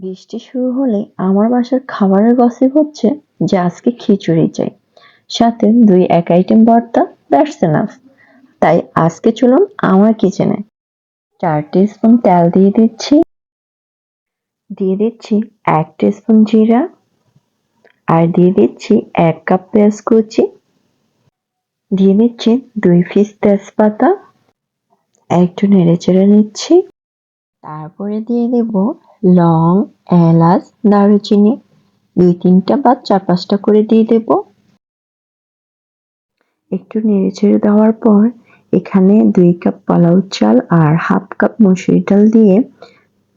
বৃষ্টি শুরু হলে আমার বাসার খাবারের গসিপ হচ্ছে যে আজকে খিচুড়ি চাই। সাথে দুই এক আইটেম ভর্তা দ্যাটস এনাফ তাই আজকে চলুন আমার কিচেনে চার স্পুন তেল দিয়ে দিচ্ছি। দিয়ে দিচ্ছি এক স্পুন জিরা। আর দিয়ে দিচ্ছি এক কাপ পেঁয়াজ কুচি। দিয়ে দিচ্ছি দুই পিস তেজপাতা। একটু নেড়ে চেড়ে নিচ্ছি। তারপরে দিয়ে দেব লং, এলাচ, দারুচিনি। দুই, তিনটা বা চার, পাঁচটা করে দিয়ে দেব। একটু নেড়ে ছেড়ে দেওয়ার পর এখানে দুই কাপ পোলাও চাল আর হাফ কাপ মসুরি ডাল দিয়ে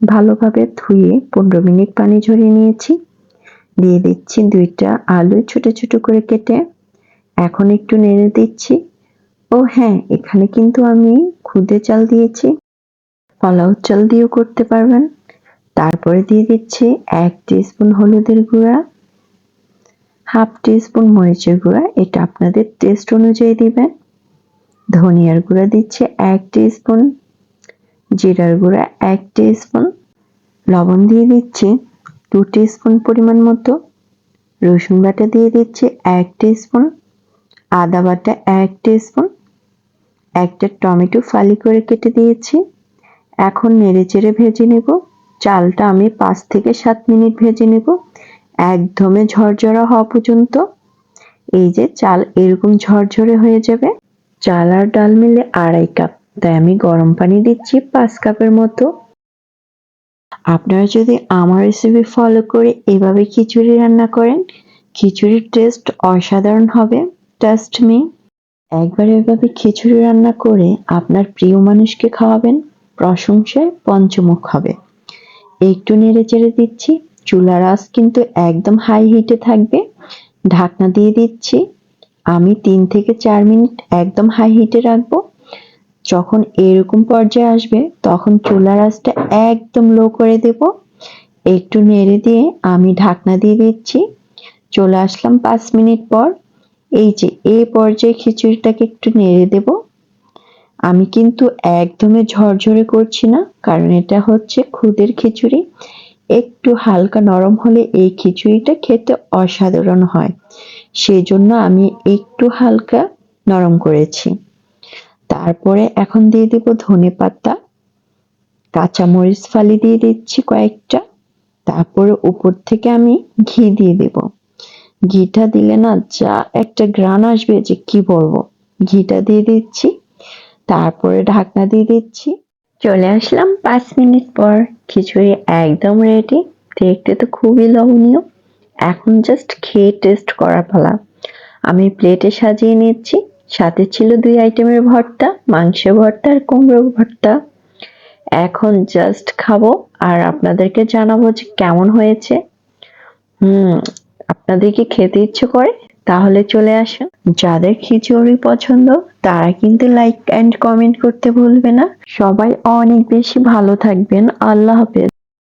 ভালোভাবে ধুয়ে পনেরো মিনিট পানি ঝরিয়ে নিয়েছি। দিয়ে দিচ্ছি দুইটা আলু ছোট ছোট করে কেটে। এখন একটু নেড়ে দিচ্ছি। ও হ্যাঁ এখানে কিন্তু আমি খুদে চাল দিয়েছি। পোলাও চাল দিয়েও করতে পারবেন। তারপরে দিয়ে দিচ্ছি এক স্পুন হলুদের গুঁড়া হাফ স্পুন মরিচের গুঁড়া, এটা আপনাদের টেস্ট অনুযায়ী দিবেন। ধনিয়ার গুঁড়া দিচ্ছি এক স্পুন জিরার গুঁড়া এক স্পুন লবণ দিয়ে দিচ্ছি টু স্পুন পরিমাণ মতো, রসুন বাটা দিয়ে দিচ্ছি এক স্পুন আদা বাটা এক স্পুন একটা টমেটো ফালি করে কেটে দিয়েছি। এখন নেড়ে চেড়ে ভেজে নেব। চালটা আমি পাঁচ থেকে সাত মিনিট ভেজে নেব। একদমে ঝরঝরা হওয়া পর্যন্ত। এই যে চাল এরকম ঝরঝরে হয়ে যাবে। চাল আর ডাল মিলে আড়াই কাপ। তাই আমি গরম পানি দিচ্ছি পাঁচ কাপের মতো। আপনারা যদি আমার রেসিপি ফলো করে এভাবে খিচুড়ি রান্না করেন, খিচুড়ির টেস্ট অসাধারণ হবে। ট্রাস্ট মি একবার এভাবে খিচুড়ি রান্না করে আপনার প্রিয় মানুষকে খাওয়াবেন। প্রশংসায় পঞ্চমুখ হবে। একটু নেড়ে চেড়ে দিচ্ছি, চুলার আঁচ কিন্তু একদম হাই হিটে থাকবে। ঢাকনা দিয়ে দিচ্ছি, আমি তিন থেকে চার মিনিট একদম হাই হিটে রাখব। যখন এরকম পর্যায়ে আসবে, তখন চুলার আঁচটা একদম লো করে দেব। একটু নেড়ে দিয়ে আমি ঢাকনা দিয়ে দিচ্ছি। চলে আসলাম পাঁচ মিনিট পর। এই যে এই পর্যায়ে খিচুড়িটাকে একটু নেড়ে দেব। আমি কিন্তু একদমই ঝরঝরে করছি না, কারণ এটা হচ্ছে খুদের খিচুড়ি। একটু হালকা নরম হলে এই খিচুড়িটা খেতে অসাধারণ হয়। সেই জন্য আমি একটু হালকা নরম করেছি। তারপরে এখন দিয়ে দেব ধনে পাতা, কাঁচামরিচ ফালি দিয়ে দিচ্ছি কয়েকটা। তারপরে উপর থেকে আমি ঘি দিয়ে দেব। ঘিটা দিলে না যা একটা গ্রান আসবে যে কি বলব। ঘিটা দিয়ে দিচ্ছি তারপরে ঢাকনা দিয়ে দিচ্ছি। চলে আসলাম পাঁচ মিনিট পর। খিচুড়ি একদম রেডি দেখতে তো খুবই লবণীয় এখন জাস্ট খেয়ে টেস্ট করা পালা। আমি প্লেটে সাজিয়ে নিচ্ছি। সাথে ছিল দুই আইটেমের ভর্তা, মাংসের ভর্তা আর কুমড়ো ভর্তা। এখন জাস্ট খাব আর আপনাদেরকে জানাব যে কেমন হয়েছে। হুম, আপনাদের কি খেতে ইচ্ছে করে? তাহলে চলে আসুন যাদের খিচুড়ি পছন্দ, তারা কিন্তু লাইক অ্যান্ড কমেন্ট করতে ভুলবে না। সবাই অনেক বেশি ভালো থাকবেন। আল্লাহ হাফেজ।